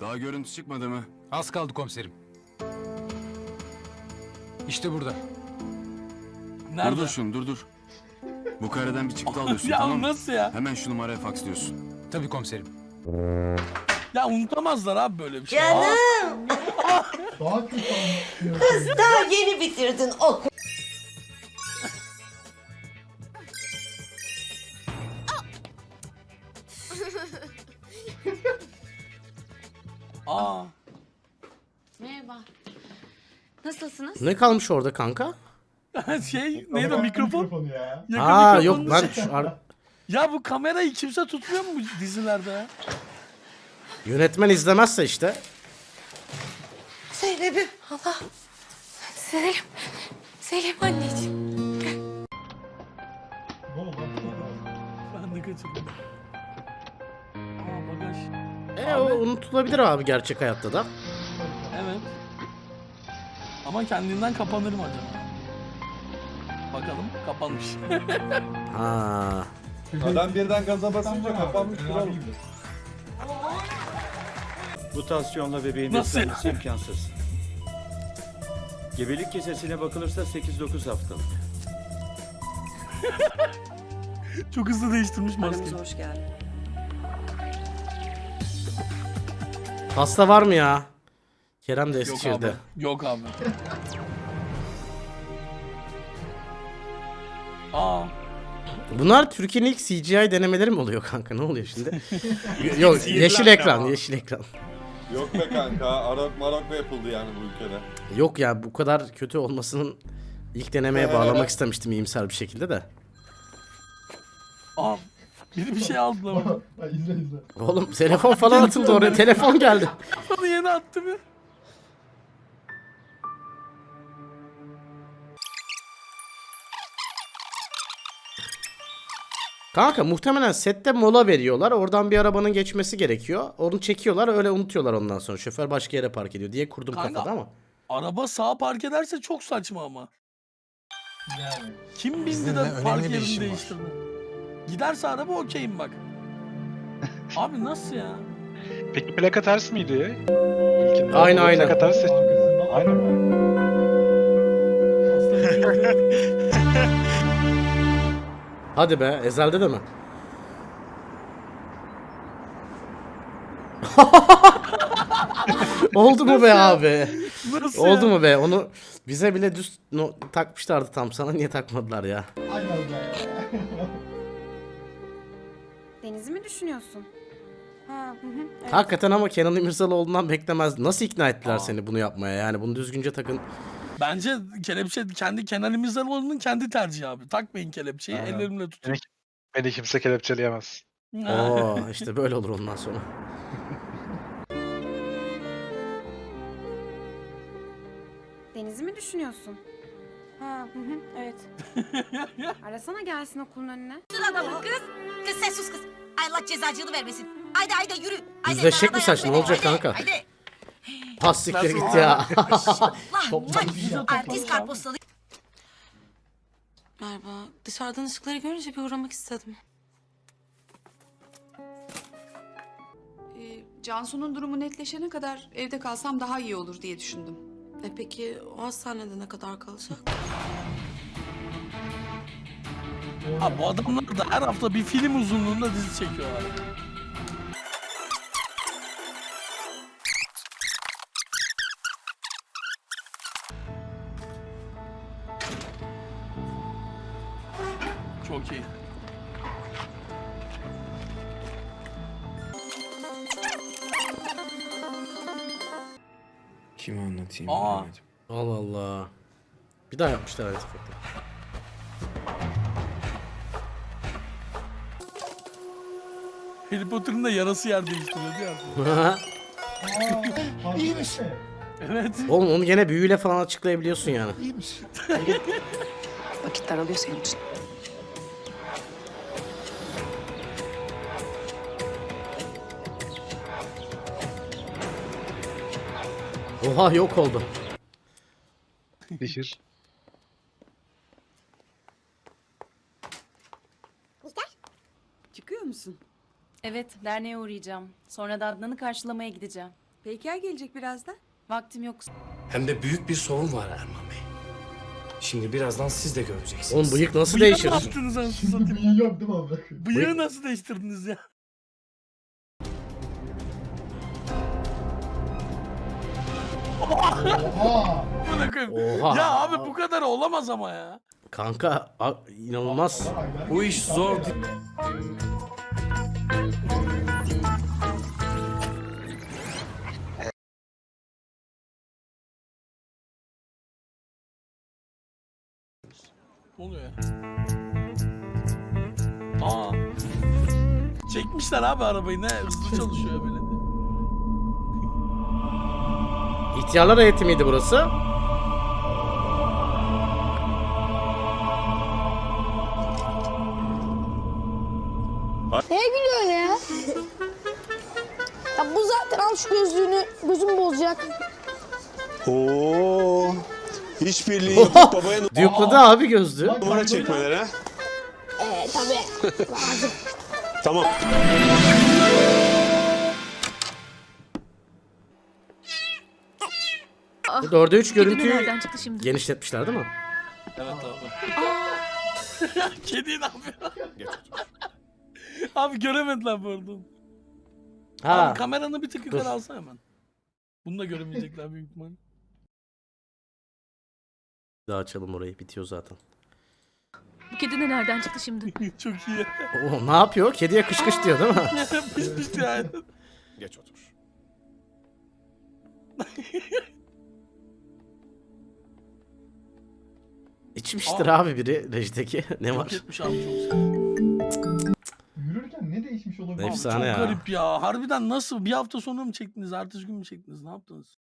Daha görüntü çıkmadı mı? Az kaldı komiserim. İşte burada. Nerede? Dur dur şunu dur dur. Bu kareden bir çıktı alıyorsun ya tamam mı? nasıl ya? Hemen şu numaraya faksliyorsun. Tabii komiserim. Ya unutamazlar abi böyle bir şey. Canım. Kız daha yeni bitirdin okul. aa. Merhaba. Nasılsınız? Ne kalmış orada kanka? şey neydi o mikrofon? Mikrofonu ya. Yakın Aa yok lan şey- şu ar- Ya bu kamerayı kimse tutmuyor mu bu dizilerde ya? yönetmen izlemezse işte. Zeynep'im Allah. Selim. Selim anneciğim. Unutulabilir abi gerçek hayatta da. Evet. Ama kendinden kapanır mı acaba? Bakalım kapanmış. Ha. Adam birden gaza basınca kapanmış değildi. Mutasyonla bebeğin Nasıl beslenmesi imkansız. Gebelik kesesine bakılırsa 8-9 haftalık. Çok hızlı değiştirmiş maskeyi. hoş geldin. Hasta var mı ya? Kerem de Yok Eskişehir'de. abi. Yok abi. Aa. Bunlar Türkiye'nin ilk CGI denemeleri mi oluyor kanka? Ne oluyor şimdi? Yok yeşil ekran, yeşil ekran. Yok be kanka. Arok marok yapıldı yani bu ülkede. Yok ya bu kadar kötü olmasının ilk denemeye bağlamak istemiştim iyimser bir şekilde de. Aa. Biri bir şey aldı lan. oradan. Ha, izle izle. Oğlum telefon falan atıldı oraya. Telefon geldi. Onu yeni attı bir. Kanka muhtemelen sette mola veriyorlar. Oradan bir arabanın geçmesi gerekiyor. Onu çekiyorlar öyle unutuyorlar ondan sonra. Şoför başka yere park ediyor diye kurdum Kanka, kafada ama. Araba sağa park ederse çok saçma ama. Yani. Kim bindi de ne önemli park bir yerini işim var. değiştirdi? Giderse araba okeyim bak. Abi nasıl ya? Peki plaka ters miydi? İlkinde Aynen, o aynen. Plaka ters? Aslında bir yok. Hadi be ezelde de mi? Oldu mu be abi? Nasıl Oldu ya? mu be? Onu bize bile düz no, takmışlardı tam. Sana niye takmadılar ya? Aynen. Deniz'i mi düşünüyorsun? Ha, hı hı. Evet. Hakikaten ama Kenan İmirzalıoğlu'ndan beklemez. Nasıl ikna ettiler Aa. seni bunu yapmaya? Yani bunu düzgünce takın. Bence kelepçe kendi Kenan İmirzalıoğlu'nun kendi tercihi abi. Takmayın kelepçeyi Aynen. ellerimle tutun. Beni, beni kimse kelepçeleyemez. Oo işte böyle olur ondan sonra. Deniz'i mi düşünüyorsun? Ha, hı hı. Evet. Arasana gelsin okulun önüne. adamı kız. Kız sen sus kız. Allah cezacını vermesin. Haydi haydi yürü. Haydi, Düzleşecek mi saç? Ne olacak kanka? Haydi. Pas siktir git ya. Artist karpostalı. Merhaba. Dışarıdan ışıkları görünce bir uğramak istedim. Ee, Cansu'nun durumu netleşene kadar evde kalsam daha iyi olur diye düşündüm. E peki o hastanede ne kadar kalacak? Abi bu adamlar da her hafta bir film uzunluğunda dizi çekiyorlar. Çok iyi. Kime anlatayım? Aa. bilemedim. Allah Allah. Bir daha yapmışlar aynı Harry Potter'ın da yarası yer değiştiriyordu ya. Aa, fark etme. Evet. Oğlum onu gene büyüyle falan açıklayabiliyorsun yani. Vakit daralıyor senin için. Oha yok oldu. Dişir. Evet, derneğe uğrayacağım. Sonra da Adnan'ı karşılamaya gideceğim. Peyker gelecek birazdan. Vaktim yok. Hem de büyük bir sorun var Erman Bey. Şimdi birazdan siz de göreceksiniz. Oğlum bıyık nasıl Bıyığı değişir? ne yaptınız anasını satayım? Bıyığı yok değil mi amına koyayım? Bıyığı nasıl değiştirdiniz ya? Oha. Buna koyayım. Oha. Ya abi bu kadar olamaz ama ya. Kanka a- inanılmaz. Bu iş zor Ne oluyor ya? Aa. Çekmişler abi arabayı ne hızlı çalışıyor böyle. İhtiyarlar heyeti miydi burası? Neye gülüyorsun ya? ya bu zaten al şu gözlüğünü gözüm bozacak. Oo. İşbirliği yapıp babaya Düğüpladı abi gözlüğü. Numara çekmeler ha. Ee tabii. Tamam. Dörde 3 görüntüyü çıktı şimdi? genişletmişler değil mi? Evet abi. Kedi ne yapıyor? abi göremediler bu arada. Ha. Abi kameranı bir tık yukarı Dur. alsana hemen. Bunu da göremeyecekler büyük ihtimalle. Daha açalım orayı bitiyor zaten. Bu kedi de nereden çıktı şimdi? Çok iyi. O ne yapıyor? Kediye kış kış diyor değil mi? pış pış diyor aynen. Geç otur. İçmiştir abi biri rejdeki. ne Çok var? etmiş abi çok. Yürürken ne değişmiş olabilir? Efsane çok ya. garip ya. Harbiden nasıl? Bir hafta sonra mı çektiniz? Ertesi gün mü çektiniz? Ne yaptınız?